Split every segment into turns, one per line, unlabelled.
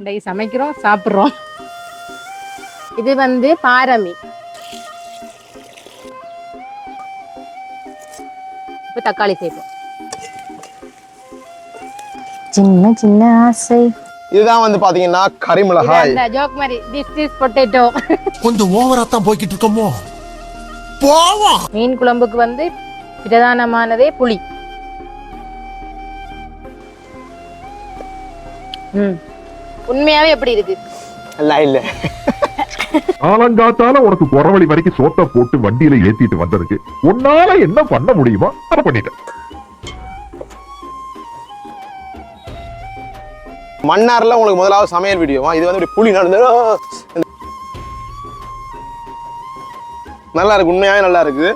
இன்றைக்கு சமைக்கிறோம் சாப்பிட்றோம். இது வந்து பாரமி. இப்போ தக்காளி சேர்ப்போம். சின்ன சின்ன ஆசை.
இதுதான் வந்து பாத்தீங்கன்னா கரிமிளகாய்.
அந்த ஜோக் மாதிரி திஸ் இஸ் பொட்டேட்டோ
கொஞ்சம் ஓவரா தான் போய்கிட்டு இருக்கோமோ? போவோம்.
மீன் குழம்புக்கு வந்து பிரதானமானதே புளி. ம். உண்மையாவே எப்படி இருக்கு?
இல்ல இல்ல.
காலங்காத்தால உனக்கு குறவழி வரைக்கும் சோத்த போட்டு வண்டியில ஏத்திட்டு வந்ததுக்கு உன்னால என்ன பண்ண முடியுமோ அதை பண்ணிட்டேன்.
மன்னார்ல உங்களுக்கு முதலாவது சமையல் வீடியோவா இது வந்து புளி நடந்து. நல்லா இருக்கு உண்மையாவே நல்லா இருக்கு.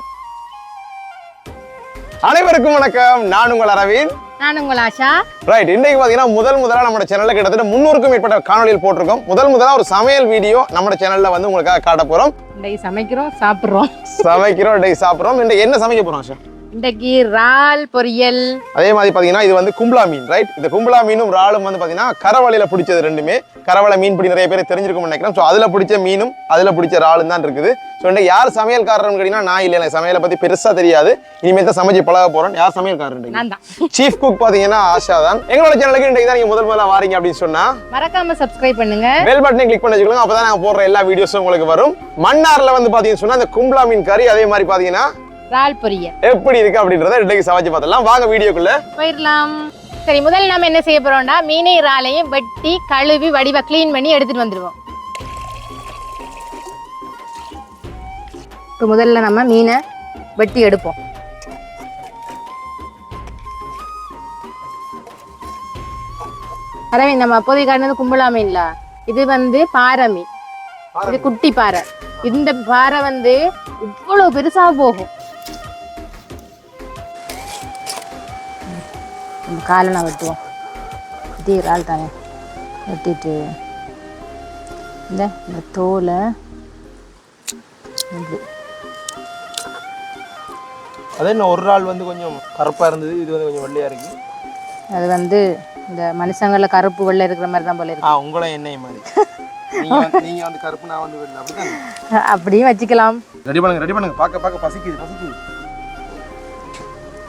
அனைவருக்கும் வணக்கம். நான் உங்கள் அரவிந்த்.
நான் உங்கள் ஆஷா.
ரைட் இன்னைக்கு பாத்தீங்கன்னா முதல் முதலா நம்ம சேனல்ல கிட்டத்தட்ட முன்னூறுக்கும் மேற்பட்ட காணொலியில் போட்டிருக்கோம். முதல் முதலா ஒரு சமையல் வீடியோ நம்ம சேனல்ல வந்து உங்களுக்காக காட்ட போறோம்.
இன்றைக்கு சமைக்கிறோம் சாப்பிட்றோம்.
சமைக்கிறோம் இன்னைக்கு சாப்பிடுறோம். இன்னைக்கு என்ன சமைக்க போறோம் ஆஷா?
இன்றைக்கு இறால் பொரியல்.
அதே மாதிரி பாத்தீங்கன்னா இது வந்து கும்பலா மீன் ரைட் இந்த கும்பலா மீனும் இறாலும் வந்து பாத்தீங்கன்னா கரவலையில பிடிச்சது ரெண்டுமே. கரவலை மீன் பிடி நிறைய பேர் தெரிஞ்சிருக்கும்னு நினைக்கிறேன். ஸோ அதுல பிடிச்ச மீனும் அதுல பிடிச்ச இறாலும் தான் இருக்குது. ஸோ இன்னைக்கு யார் சமையல்காரர்னு கேட்டீங்கன்னா நான் இல்லை எனக்கு சமையலை பத்தி பெருசா தெரியாது. இனிமேல் தான் சமைச்சு பழக போறோம் யார் சமையல்காரர்
தான்.
சீஃப் குக் பாத்தீங்கன்னா ஆஷா தான். எங்களோட சேனலுக்கு இன்னைக்கு தான் நீங்க முதல் முதல்ல வாரீங்க அப்படின்னு சொன்னா
மறக்காம சப்ஸ்கிரைப் பண்ணுங்க.
பெல் பட்டனை கிளிக் பண்ணி வச்சுக்கோங்க. அப்பதான் நாங்க போடுற எல்லா வீடியோஸும் உங்களுக்கு வரும். மன்னார்ல வந்து பாத்தீங்கன்னு சொன்னா இந்த கும்பலா மீன் கறி அதே மாதிரி பாத்தீங்கன்னா
இறால் பொரியல்.
எப்படி இருக்கு அப்படின்றத இன்னைக்கு சமைச்சு பார்த்துடலாம். வாங்க வீடியோக்குள்ள.
போயிடலாம். சரி முதல்ல நம்ம என்ன செய்ய போறோம்னா மீனை இறாலையும் வெட்டி கழுவி வடிவா க்ளீன் பண்ணி எடுத்துட்டு வந்துடுவோம் இப்போ முதல்ல நம்ம மீனை வெட்டி எடுப்போம். அரவிந்த் நம்ம அப்போதைக்கு காட்டினது கும்பலா மீன்ல. இது வந்து பாறை மீன். இது குட்டி பாறை. இந்த பாறை வந்து இவ்வளவு பெருசா போகும். இந்த காலை நான் வெட்டுவோம் வெட்டி இறால் தானே. வெட்டிட்டு இந்த இந்த தோலை இப்படி
அதே இன்னும் ஒரு நாள் வந்து கொஞ்சம் கருப்பா இருந்தது இது வந்து கொஞ்சம் வெள்ளையா இருக்கு.
அது வந்து இந்த மனுஷங்கள கருப்பு வெள்ளை இருக்கிற மாதிரி தான் போல இருக்கு.
ஆ உங்களே எண்ணெய் மாதிரி. நீங்க வந்து நீங்க வந்து கருப்பு நான் வந்து வெள்ளை அப்படிதான்
அப்படியும் வச்சுக்கலாம்.
ரெடி பண்ணுங்க ரெடி பண்ணுங்க. பார்க்க பார்க்க பசிக்குது பசிக்குது.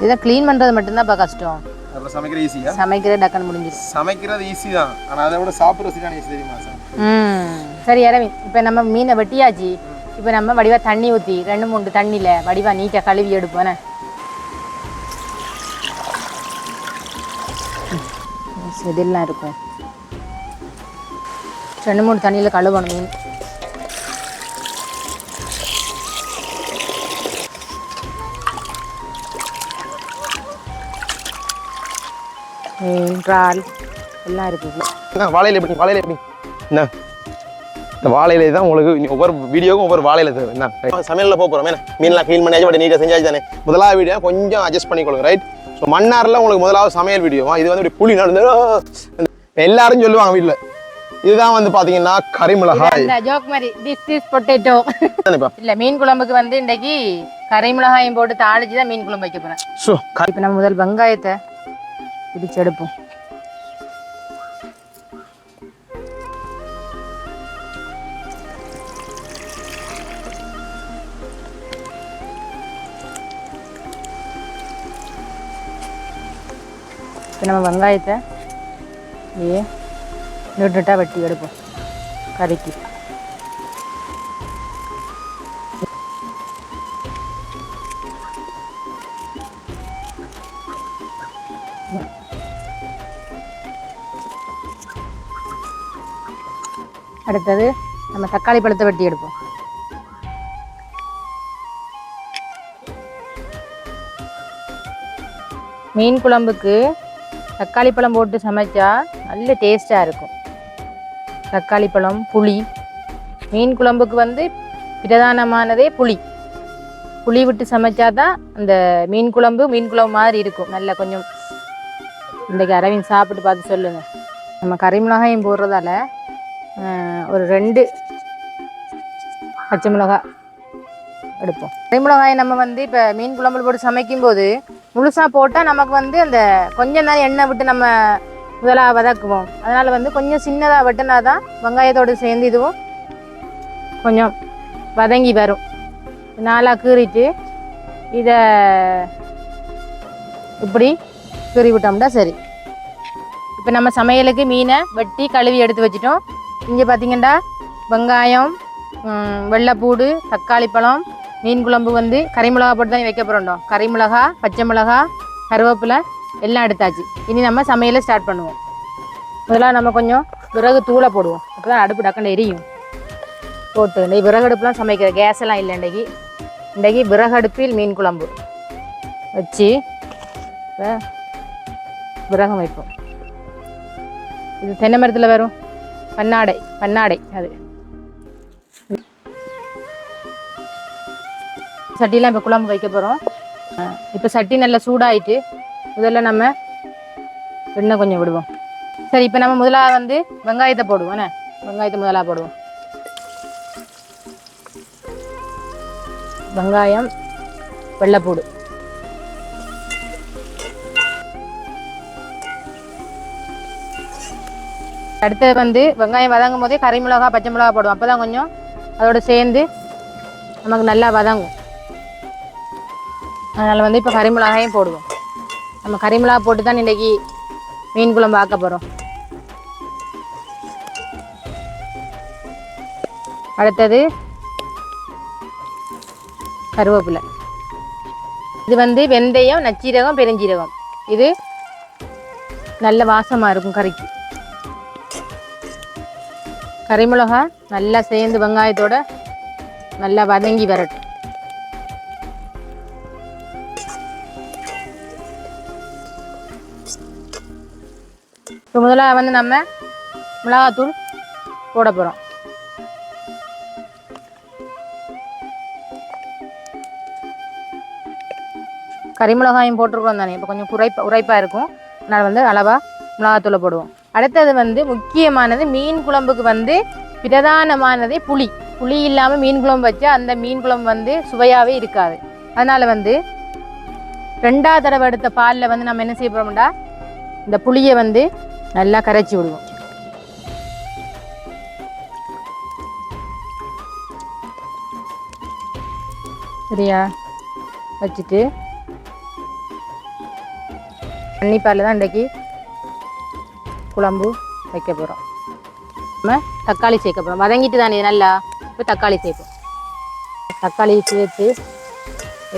இதை க்ளீன் பண்ணுறது மட்டும்தான்ப்பா கஷ்டம்.
அப்புறம் சமைக்கிற ஈஸியா
சமைக்கிறது டக்குன்னு முடிஞ்சிடும்
சமைக்கிறது ஈஸி தான். ஆனா அதை விட சாப்பிட்ற சரியான ஈஸி தெரியுமா சார்?
ம். சரி அரவிந்த் இப்போ நம்ம மீனை வெட்டியாச்சு. இப்போ நம்ம வடிவா தண்ணி ஊற்றி ரெண்டு மூணு தண்ணியில் வடிவா நீட்டாக கழுவி எடுப்போனே செதில்லாம் இருக்கும். ரெண்டு மூணு தண்ணியில் கழுவணும் மீன். இறால் எல்லாம் இருக்குது.
என்ன வாழையில எப்படி வாழையில எப்படி? என்ன? இந்த வாழையில தான் உங்களுக்கு ஒவ்வொரு வீடியோக்கும் ஒவ்வொரு வாழையில என்ன? சமையலில் போக போகிறோம் மீன்லாம் க்ளீன் பண்ணியாச்சு பட் நீட்டாக செஞ்சாச்சு தானே? முதலாவது வீடியோ கொஞ்சம் அட்ஜஸ்ட் பண்ணிக்கொள்ளுங்க ரைட் ஸோ மன்னாரில் உங்களுக்கு முதலாவது சமையல் வீடியோவா இது வந்து இப்படி புளி நடந்து எல்லாரும் சொல்லுவாங்க வீட்டில் இதுதான் வந்து பார்த்தீங்கன்னா கரிமிளகாய்.
அந்த ஜோக் மாதிரி திஸ் இஸ் பொட்டேட்டோ இல்ல மீன் குழம்புக்கு வந்து இன்னைக்கு கறி மிளகாயும் போட்டு தாளிச்சு தான் மீன் குழம்பு வைக்க போறேன்.
ஸோ
இப்போ நம்ம முதல் வெங்காயத்தை பிடிச்செடுப்போம் இப்போ நம்ம வெங்காயத்தை அப்படியே வெட்டி எடுப்போம். கறிக்கு அடுத்தது நம்ம தக்காளி பழத்தை வெட்டி எடுப்போம். மீன் குழம்புக்கு தக்காளி பழம் போட்டு சமைச்சா நல்ல டேஸ்ட்டாக இருக்கும். தக்காளி பழம் புளி. மீன் குழம்புக்கு வந்து பிரதானமானதே புளி. புளி விட்டு சமைச்சாதான் அந்த மீன் குழம்பு மீன் குழம்பு மாதிரி இருக்கும். நல்ல கொஞ்சம் இன்றைக்கு அரவிந்த் சாப்பிட்டு பார்த்து சொல்லுங்க. நம்ம கறி மிளகாயும் போடுறதால ஒரு ரெண்டு பச்சை மிளகாய் எடுப்போம். பச்சை மிளகாயை நம்ம வந்து இப்போ மீன் குழம்பு போட்டு சமைக்கும்போது முழுசாக போட்டால் நமக்கு வந்து அந்த கொஞ்சம் தான் எண்ணெய் விட்டு நம்ம முதலாக வதக்குவோம். அதனால் வந்து கொஞ்சம் சின்னதாக வெட்டினா தான் வெங்காயத்தோடு சேர்ந்து இதுவும் கொஞ்சம் வதங்கி வரும். நாலாக கீறிட்டு இதை இப்படி கீறி விட்டோம்னா சரி. இப்போ நம்ம சமையலுக்கு மீனை வெட்டி கழுவி எடுத்து வச்சிட்டோம். இங்கே பார்த்தீங்கன்னா வெங்காயம் வெள்ளைப்பூடு தக்காளி பழம் மீன் குழம்பு வந்து கறிமிளகா போட்டு தான் வைக்க போகிறோம் கறி பச்சை மிளகா கருவேப்பிலை எல்லாம் எடுத்தாச்சு. இனி நம்ம சமையலை ஸ்டார்ட் பண்ணுவோம். முதல்ல நம்ம கொஞ்சம் விறகு தூளை போடுவோம். அப்போ தான் அடுப்பு டக்குன்னு எரியும். போட்டு இந்த விறகு அடுப்புலாம் சமைக்கிற கேஸ் எல்லாம் இல்லை இன்றைக்கி. இன்றைக்கி விறகு அடுப்பில் மீன் குழம்பு. வச்சு விறகம் வைப்போம் இது தென்னை மரத்தில் வரும். பன்னாடை பன்னாடை அது. சட்டிலாம் இப்போ குழம்பு வைக்க போகிறோம் இப்போ சட்டி நல்லா சூடாயிட்டு முதல்ல நம்ம எண்ணெய் கொஞ்சம் விடுவோம். சரி இப்போ நம்ம முதலாக வந்து வெங்காயத்தை போடுவோம் என்ன? வெங்காயத்தை முதலாக போடுவோம். வெங்காயம் வெள்ளைப்பூடு. அடுத்தது வந்து வெங்காயம் வதங்கும் போதே கறி மிளகா பச்சை மிளகா போடுவோம். அப்போ தான் கொஞ்சம் அதோட சேர்ந்து நமக்கு நல்லா வதங்கும். அதனால் வந்து இப்போ கறி மிளகாயும் போடுவோம். நம்ம கறி மிளகா போட்டு தான் இன்றைக்கி மீன் குழம்பு ஆக்க போகிறோம் அடுத்தது கருவேப்பிலை. இது வந்து வெந்தயம் நச்சீரகம் பெருஞ்சீரகம். இது நல்ல வாசமாக இருக்கும் கறிக்கு. கறிமிளகா நல்லா சேர்ந்து வெங்காயத்தோட நல்லா வதங்கி வரட்டும். இப்போ முதலாக வந்து நம்ம மிளகாத்தூள் போட போகிறோம் கறிமிளகாயும் போட்டிருக்கோம் தானே? இப்போ கொஞ்சம் குறைப்பா உரைப்பாக இருக்கும். அதனால் வந்து அளவாக மிளகாத்தூளை போடுவோம். அடுத்தது வந்து முக்கியமானது மீன் குழம்புக்கு வந்து பிரதானமானதே புளி. புளி இல்லாமல் மீன் குழம்பு வச்சா அந்த மீன் குழம்பு வந்து சுவையாகவே இருக்காது. அதனால் வந்து ரெண்டாவது தடவை எடுத்த பாலில் வந்து நம்ம என்ன செய்ய போகிறோம்டா இந்த புளியை வந்து நல்லா கரைச்சி விடுவோம். சரியா? வச்சுட்டு தண்ணி பாலில் தான் இன்றைக்கி குழம்பு வைக்க போகிறோம் நம்ம தக்காளி சேர்க்க போகிறோம் வதங்கிட்டு தானே நல்லா? இப்போ தக்காளி சேர்ப்போம். தக்காளி சேர்த்து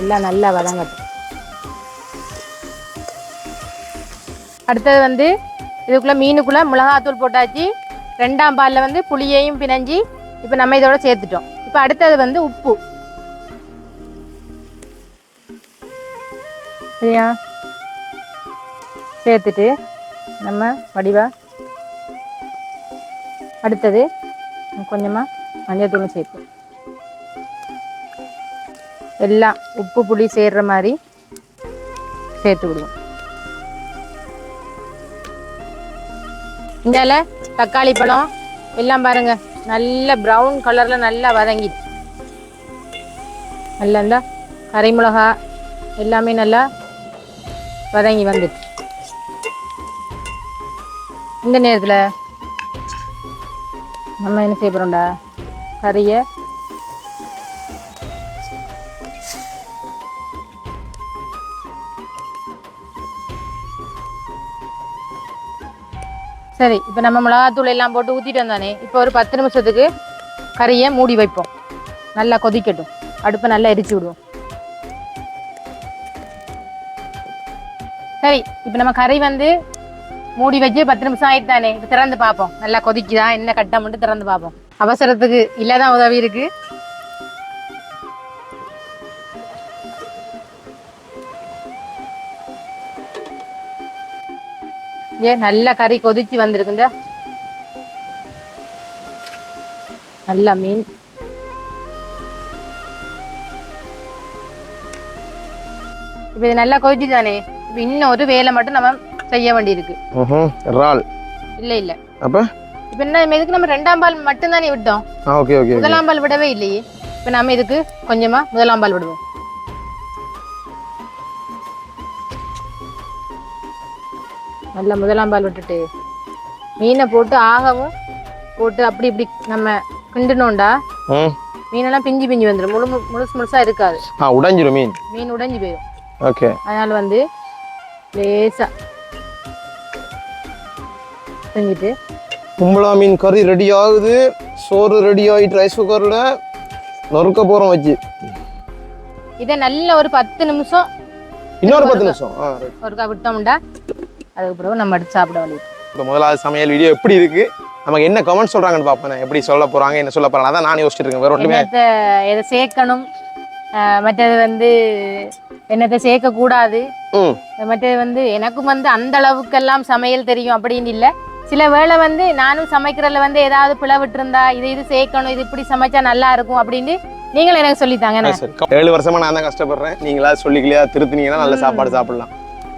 எல்லாம் நல்லா வதங்கட்டும். அடுத்தது வந்து இதுக்குள்ளே மீனுக்குள்ளே மிளகாத்தூள் போட்டாச்சு. ரெண்டாம் பாலில் வந்து புளியையும் பிணைஞ்சி இப்போ நம்ம இதோட சேர்த்துட்டோம். இப்போ அடுத்தது வந்து உப்பு. சரியா? சேர்த்துட்டு நம்ம வடிவா. அடுத்தது கொஞ்சமாக மஞ்சள்தூளும் சேர்ப்போம். எல்லாம் உப்பு புளி சேர்ற மாதிரி சேர்த்து விடுவோம். இந்தால தக்காளி பழம் எல்லாம் பாருங்க. நல்ல ப்ரௌன் கலர்ல நல்லா வதங்கி. நல்லா இந்த கறி மிளகா எல்லாமே நல்லா வதங்கி வந்துச்சு இந்த நேரத்தில் நம்ம என்ன செய்ய போகிறோம்டா கறியை சரி இப்போ நம்ம மிளகாத்தூள் எல்லாம் போட்டு ஊற்றிட்டு வந்தானே இப்போ ஒரு பத்து நிமிஷத்துக்கு கறியை மூடி வைப்போம். நல்லா கொதிக்கட்டும். அடுப்பை நல்லா எரிச்சு விடுவோம். சரி இப்போ நம்ம கறி வந்து மூடி வச்சு பத்து நிமிஷம் ஆயிட்டு தானே இப்போ திறந்து பார்ப்போம். நல்லா கொதிக்குதா? என்ன கட்டம் மட்டும் திறந்து பார்ப்போம். அவசரத்துக்கு இல்லாதான் உதவி இருக்கு. ஏன் நல்லா கறி கொதிச்சு வந்திருக்குங்க. நல்லா மீன். இப்போ இது நல்லா கொதிச்சு தானே இன்னும் ஒரு வேலை மட்டும் நம்ம செய்ய வேண்டியிருக்கு.
இறால்.
இல்ல இல்ல.
அப்போ?
இப்போ என்ன நம்ம இதுக்கு நம்ம ரெண்டாம் பால் மட்டும் தானே விட்டோம்
ஓகே ஓகே
முதலாம் பால் விடவே இல்லையே. இப்போ நம்ம இதுக்கு கொஞ்சமா முதலாம் பால் விடுவோம். நல்ல முதலாம் பால் விட்டுட்டு மீனை போட்டு ஆகவும் போட்டு அப்படி இப்படி நம்ம கிண்டுனோண்டா மீனெல்லாம் பிஞ்சு பிஞ்சு வந்துடும் முழு முழுசு முழுசா இருக்காது.
ஆ உடைஞ்சிரும் மீன்.
மீன் உடைஞ்சு போயிடும்
ஓகே.
அதனால வந்து லேசா செஞ்சுட்டு
கும்பலா மீன் கறி ரெடி ஆகுது. சோறு ரெடி ஆகிட்டு ரைஸ் குக்கரில் நொறுக்க போகிறோம் வச்சு.
இதை நல்ல ஒரு பத்து நிமிஷம்
இன்னொரு பத்து நிமிஷம்.
ஒருக்கா விட்டோம்டா அதுக்கு பிறகு நம்ம எடுத்து சாப்பிட வேண்டியது.
இப்போ முதலாவது சமையல் வீடியோ எப்படி இருக்கு? நமக்கு என்ன கமெண்ட் சொல்றாங்கன்னு பார்ப்பேன் எப்படி சொல்ல போறாங்க என்ன சொல்ல போறாங்க அதான் நான் யோசிச்சுட்டு இருக்கேன். வேற ஒன்றுமே
எதை சேர்க்கணும்? மற்றது வந்து என்னத்தை சேர்க்கக்கூடாது?
ம்.
மற்றது வந்து எனக்கும் வந்து அந்த அளவுக்கெல்லாம் சமையல் தெரியும் அப்படின்னு இல்லை. சில வேளை வந்து நானும் சமைக்கிறதுல வந்து ஏதாவது பிளவிட்டு இருந்தா இது இது சேர்க்கணும் இது இப்படி சமைச்சா நல்லா இருக்கும் அப்படின்னு நீங்களும் எனக்கு சொல்லித்தாங்க
ஏழு வருஷமா நான் தான் கஷ்டப்படுறேன். நீங்களா சொல்லிக்கலையா? திருத்தினீங்கன்னா நல்ல சாப்பாடு சாப்பிடலாம்.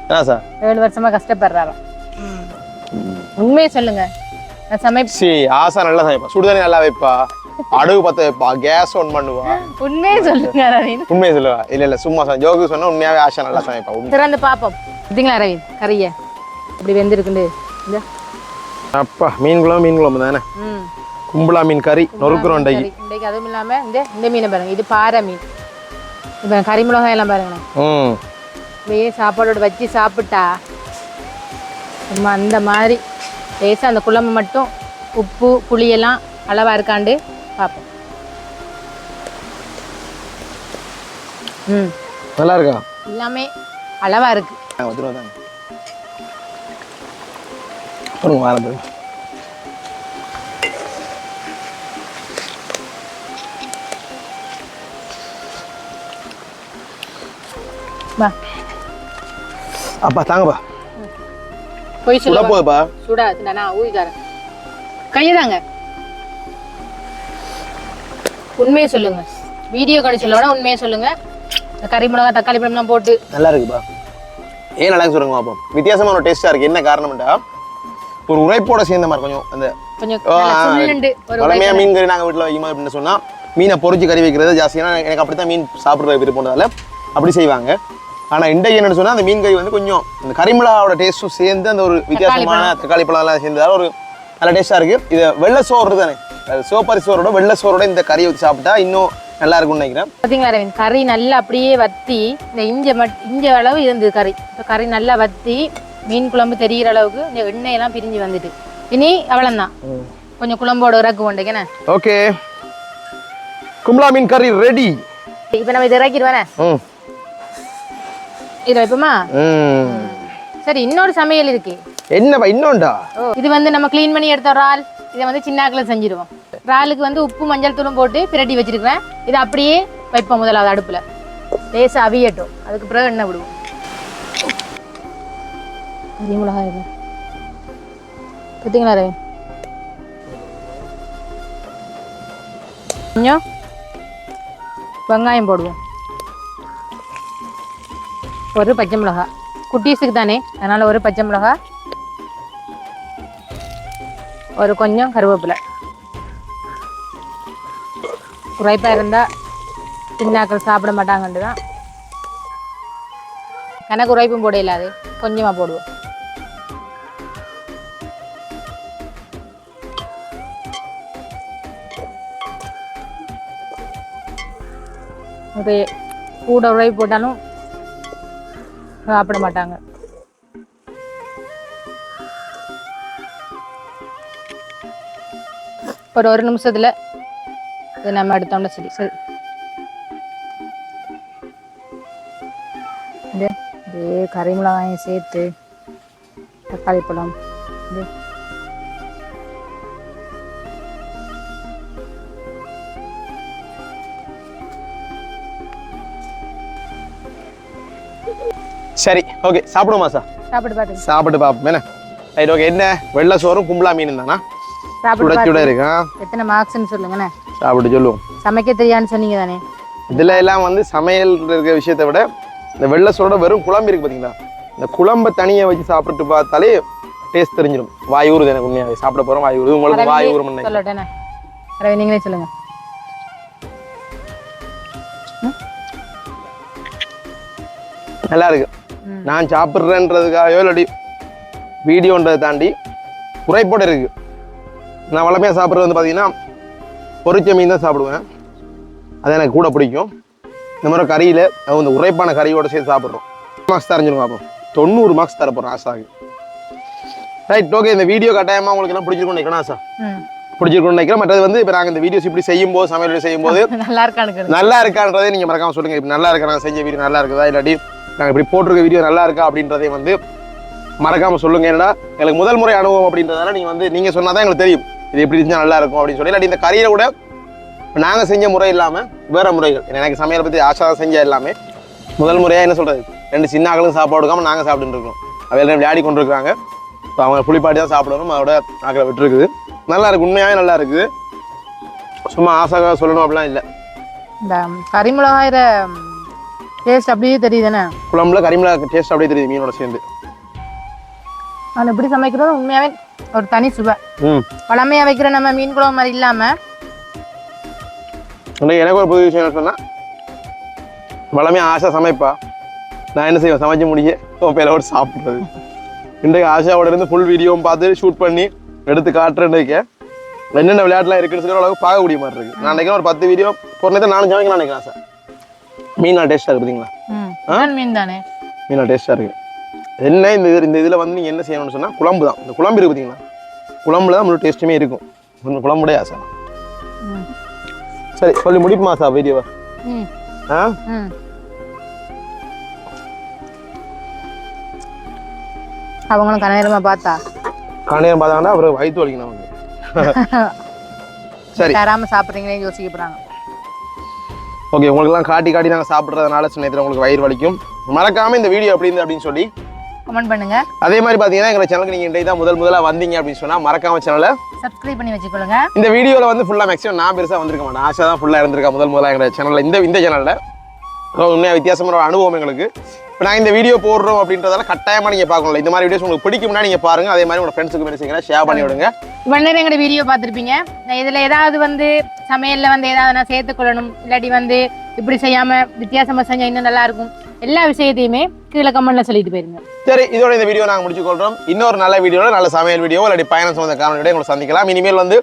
என்ன சார்
ஏழு வருஷமா கஷ்டப்படுறாராம் உண்மையை சொல்லுங்க. நான் சமைப்பு
ஆசா நல்லா சமைப்பா. சுடுதண்ணி நல்லா வைப்பா. அடுவு பத்த வைப்பா. கேஸ் ஆன் பண்ணுவா.
உண்மையை சொல்லுங்க ரவீன்
உண்மையை சொல்லுவா. இல்ல இல்ல சும்மா ஜோக்கு சொன்னா உண்மையாவே ஆஷா நல்லா சமைப்பா.
திறந்து பார்ப்போம். பார்த்தீங்களா ரவீன் கறிய. இப்படி வெந்திருக்குண்டு. இந்த.
அப்பா மீன் குழம்பு மீன் குழம்பு தானே?
ம்.
கும்பலா மீன் கறி நொறுக்குறோம் இன்றைக்கு
அதுவும் இல்லாம இந்த இந்த மீனை பாருங்க இது பாறை மீன். இப்போ கறி மிளகாய் எல்லாம் பாருங்களேன்.
ம்.
சாப்பாடோட வச்சு சாப்பிட்டா சும்மா அந்த மாதிரி லேசாக அந்த குழம்பு மட்டும் உப்பு புளியெல்லாம் அளவா இருக்காண்டு பார்ப்போம். ம்.
நல்லா இருக்கா?
எல்லாமே அளவா இருக்கு.
ஆ, ஒரு ரூபா தாங்க பாருங்க வாரது
வா.
அப்பா தாங்கப்பா.
போய்
சுட
சொல்ல
போகுதுப்பா
சுடா நான் ஊதி தரேன் கையை தாங்க. உண்மையை சொல்லுங்க. வீடியோ கடி சொல்ல வேணா உண்மையை சொல்லுங்க. கறி மிளகாய் தக்காளி பழம்லாம் போட்டு.
நல்லா இருக்குப்பா. ஏன் நல்லா சொல்லுங்க பாப்போம் வித்தியாசமான டேஸ்டா இருக்கு. என்ன காரணம்டா? ஒரு உரைப்போட சேர்ந்த மாதிரி கொஞ்சம் அந்த
கொஞ்சம்
ஆ,
நல்லா
ஆ,
சுள்ளுண்டு ஒரு
பழமையா மீன் கறி நாங்கள் வீட்டில் வைக்கும்போது அப்படின்னு சொன்னா மீனை பொரிச்சு கறி வைக்கிறது ஜாஸ்தி ஏன்னா எனக்கு அப்படித்தான் மீன் சாப்பிட்ற விருப்பம்ன்றதால அப்படி செய்வாங்க. ஆனா இன்றைக்கு என்னன்னு சொன்னா அந்த மீன் கறி வந்து கொஞ்சம் இந்த கரிமிளாவோட டேஸ்ட்டும் சேர்ந்து அந்த ஒரு வித்தியாசமான தக்காளி பழம் எல்லாம் சேர்ந்ததால ஒரு நல்ல டேஸ்டா இருக்கு. இது வெள்ளை சோறு தானே? அது சிவப்பரி சோறோட வெள்ளை சோறோட இந்த கறியை ஊற்றி சாப்பிட்டா இன்னும் நல்லா இருக்கும்னு நினைக்கிறேன்.
பார்த்தீங்களா அரவிந்த்? கறி நல்லா அப்படியே வத்தி இந்த இஞ்ச மட் இஞ்ச அளவு இருந்தது கறி. இப்போ கறி நல்லா வத்தி மீன் குழம்பு தெரிகிற அளவுக்கு இந்த எண்ணெயெல்லாம் பிரிஞ்சு வந்துட்டு. இனி அவ்வளோதான் கொஞ்சம் குழம்போட இறக்கு கொண்டேங்கண்ணே
ஓகே. கும்பலா மீன் கறி ரெடி
இப்போ நம்ம இதை இறக்கிடுவேனே
ம்.
இதை வைப்போமா? சரி இன்னொரு சமையல் இருக்கு.
என்னப்பா இன்னொண்டா?
இது வந்து நம்ம க்ளீன் பண்ணி எடுத்த இறால். இதை வந்து சின்னாக்கில் செஞ்சிருவோம். இறாலுக்கு வந்து உப்பு மஞ்சள் தூளும் போட்டு பிரட்டி வச்சிருக்கிறேன். இதை அப்படியே வைப்போம் முதலாவது அடுப்பில். லேசாக அவியட்டும். அதுக்கு பிறகு எண்ணெய் விடுவோம். கறி மிளகாய் இது பார்த்தீங்களா ரவி? கொஞ்சம் வெங்காயம் போடுவோம். ஒரு பச்சை மிளகா. குட்டீஸுக்கு தானே அதனால் ஒரு பச்சை மிளகா ஒரு கொஞ்சம் கருவேப்பிலை. குறைப்பாக இருந்தால் சின்னாக்கள் சாப்பிட மாட்டாங்கன்ட்டு தான் கணக்கு உரைப்பும் போட இல்லாது கொஞ்சமாக போடுவோம். ஒரு கூட உரைப்பு போட்டாலும் சாப்பிட மாட்டாங்க. ஒரு ஒரு நிமிஷத்துல இது நம்ம எடுத்தோம்னா சரி சரி. இது இதே கறி மிளகாயும் சேர்த்து தக்காளி பழம் இது.
சரி ஓகே சாப்பிடுமா சார்
சாப்பிட்டு பார்த்துங்க
சாப்பிட்டு பார்ப்போம் என்ன? ரைட் ஓகே என்ன? வெள்ளை சோறும் கும்பலா மீன் தானா?
சாப்பிட்டு
சுட சுட
பார்த்து
இருக்கா?
எத்தனை மார்க்ஸ்ன்னு சொல்லுங்கண்ணே
சாப்பிட்டு சொல்லுவோம்.
சமைக்க தெரியான்னு சொன்னீங்க தானே
இதுல எல்லாம் வந்து சமையல் இருக்கிற விஷயத்தை விட இந்த வெள்ளை சோறோட வெறும் குழம்பு இருக்கு பாத்தீங்களா? இந்த குழம்பை தனியா வச்சு சாப்பிட்டு பார்த்தாலே டேஸ்ட் தெரிஞ்சிடும் வாய் ஊறுது எனக்கு உண்மையாவே. சாப்பிட போறோம் வாய் ஊறுது. உங்களுக்கு வாய் ஊறும்
சொல்லட்டேண்ணே ரவி நீங்களே சொல்லுங்க.
நல்லா இருக்கு.
ம்.
நான் சாப்பிட்றேன்றதுக்காகவோ இல்லாட்டி வீடியோன்றதை தாண்டி குறைபாடு இருக்குது நான் வளமையாக சாப்பிட்றது வந்து பார்த்தீங்கன்னா பொரிச்ச மீன் தான் சாப்பிடுவேன். அது எனக்கு கூட பிடிக்கும். இந்த மாதிரி கறியில் அது இந்த உரைப்பான கறியோட சேர்த்து சாப்பிட்றோம். மார்க்ஸ் தரைஞ்சிருங்க பார்ப்போம் தொண்ணூறு மார்க்ஸ் தர போகிறோம் ஆசாக்கு ரைட் ஓகே இந்த வீடியோ கட்டாயமாக உங்களுக்கு எல்லாம் பிடிச்சிருக்கும்னு நினைக்கிறேன் ஆசா பிடிச்சிருக்கும்னு நினைக்கிறேன். மற்றது வந்து இப்போ நாங்கள் இந்த வீடியோஸ் இப்படி செய்யும்போது சமையல் video செய்யும்போது
நல்லா இருக்கானு
நல்லா இருக்கான்றதை நீங்கள் மறக்காம சொல்லுங்க. இப்போ நல்லா இருக்கா? நாங்கள் செஞ்ச வீடியோ நல்லா இருக்குதா? இல்லாட்டி நாங்கள் இப்படி போட்டிருக்க வீடியோ நல்லா இருக்கா அப்படின்றதையும் வந்து மறக்காம சொல்லுங்க. ஏன்னா எனக்கு முதல் முறை அனுபவம் அப்படின்றதால நீங்கள் வந்து நீங்கள் சொன்னால் தான் எங்களுக்கு தெரியும். இது எப்படி இருந்தால் நல்லா இருக்கும் அப்படின்னு சொல்லி. இல்லாட்டி இந்த கறியில கூட நாங்கள் செஞ்ச முறை இல்லாமல் வேற முறைகள். எனக்கு சமையலை பற்றி ஆசை தான் செஞ்ச எல்லாமே. முதல் முறையாக என்ன சொல்கிறது ரெண்டு சின்ன ஆக்களும் சாப்பாடு கொடுக்காம நாங்கள் சாப்பிட்டுருக்கோம் இருக்கோம். அவையில விளையாடி கொண்டு இருக்காங்க இப்போ அவங்க புளிப்பாட்டி தான் சாப்பிடணும். அதோட ஆக்களை விட்டுருக்குது. நல்லா இருக்கு. உண்மையாகவே நல்லா இருக்குது சும்மா ஆசைக்காக சொல்லணும் அப்படிலாம் இல்லை.
இந்த கறிமிளகாயிற டேஸ்ட் அப்படியே தெரியுதுண்ணே
குழம்புல கறிமிளகா டேஸ்ட் அப்படியே தெரியுது மீனோட சேர்ந்து.
நான் எப்படி சமைக்கிறது உண்மையாவே ஒரு தனி சுவை.
ம்.
பழமையாக வைக்கிற நம்ம மீன் குழம்பு மாதிரி இல்லாமல்
எனக்கு ஒரு புது விஷயம் என்ன சொன்னா வளமே ஆசை சமைப்பா. நான் என்ன செய்வேன் சமைச்சு முடிய கோப்பையில ஒரு சாப்பிட்றது. இன்றைக்கு ஆஷாவோட இருந்து ஃபுல் வீடியோவும் பார்த்து ஷூட் பண்ணி எடுத்து காட்டுறேன்னு என்னென்ன விளையாட்டுலாம் இருக்குன்னு சொல்லி அளவுக்கு பார்க்கக்கூடிய மாதிரி இருக்கு. நான் நினைக்கிறேன் ஒரு பத்து வீடியோ பொருளை நானும் சமைக்கலாம் நினைக்கிறேன் சார் மீன் டேஸ்ட்டாக இருக்கு பார்த்தீங்களா
ம். இதான் மீன் தானே?
மீன் டேஸ்ட்டாக இருக்கு என்ன இந்த இது இந்த இதில் வந்து நீங்கள் என்ன செய்யணும்னு சொன்னால் குழம்பு தான். இந்த குழம்பு இருக்கு பார்த்தீங்களா குழம்புல தான் முழு டேஸ்ட்டுமே இருக்கும். இந்த குழம்புடைய ஆசை. சரி சொல்லி முடிப்புமா சார் வீடியோவை? ஆ?
அவங்களும் கனநேரமாக பார்த்தா?
காணியம் பார்த்தாங்கன்னா அப்புறம் வயிற்று வலிக்கணும். நமக்கு சரி.
தராமல் சாப்பிட்றீங்களே யோசிக்க
ஓகே உங்களுக்குலாம் காட்டி காட்டி நாங்கள் சாப்பிட்றதுனால சில நேரத்தில் உங்களுக்கு வயிறு வலிக்கும். மறக்காம இந்த வீடியோ எப்படி இருந்து அப்படின்னு சொல்லி
கமெண்ட் பண்ணுங்க.
அதே மாதிரி பார்த்தீங்கன்னா எங்கள் சேனலுக்கு நீங்கள் இன்றைக்கு தான் முதல் முதலாக வந்தீங்க அப்படின்னு சொன்னால் மறக்காம சேனலை
சப்ஸ்கிரைப் பண்ணி வச்சுக்கொள்ளுங்க.
இந்த வீடியோவில் வந்து ஃபுல்லாக மேக்ஸிமம் நான் பெருசாக வந்திருக்க மாட்டேன். ஆஷா தான் ஃபுல்லாக இருந்திருக்கா முதல் முதலாக எங்கள் சேனலில் இந்த இந்த சேனலில் உண்மையாக வித்தியாசமான ஒரு அனுபவம் எங்களுக்கு. இப்போ நாங்கள் இந்த வீடியோ போடுறோம் அப்படின்றதால கட்டாயமாக நீங்கள் பார்க்கணும் இந்த மாதிரி வீடியோஸ் உங்களுக்கு பிடிக்கும்னா நீங்கள் பாருங்கள் அதே மாதிரி உங்கள் ஃப்ரெண்ட்ஸுக்கு என்ன செய்யுங்க ஷேர் பண்ணி விடுங்க.
இவ்வளோ நேரம் எங்களோட வீடியோ பார்த்துருப்பீங்க இதில் ஏதாவது வந்து சமையலில் வந்து ஏதாவது நான் சேர்த்துக்கொள்ளணும் இல்லாட்டி வந்து இப்படி செய்யாமல் வித்தியாசமாக செஞ்சால் இன்னும் நல்லா இருக்கும். எல்லா விஷயத்தையுமே கீழே கமெண்ட்ல சொல்லிட்டு போயிருங்க.
சரி இதோட இந்த வீடியோ நாங்கள் முடிச்சுக்கொள்கிறோம் இன்னொரு நல்ல வீடியோவில் நல்ல சமையல் வீடியோ இல்லாட்டி பயணம் சம்மந்த காரணம் உங்களை சந்திக்கலாம். இனிமேல் வந்து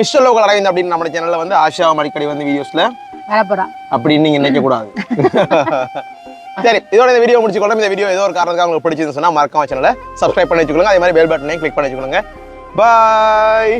மிஸ்டர் லோக்கல் அரவிந்த் அப்படின்னு நம்ம சேனலில் வந்து ஆஷாவும் அடிக்கடி வந்து வீடியோஸில்
வரப்போகிறான்
அப்படின்னு நீங்கள் நினைக்க கூடாது. சரி இதோட இந்த வீடியோ முடிச்சுக்கொள்ளும் இந்த வீடியோ ஏதோ ஒரு காரணத்துக்கு உங்களுக்கு பிடிச்சிருந்து சொன்னால் மறக்காம சேனலை சப்ஸ்கிரைப் பண்ணி வச்சுக்கோங்க. அதே மாதிரி பெல் பட்டனையும் கிளிக் பண்ணி வச்சுக்கோங்க. பாய்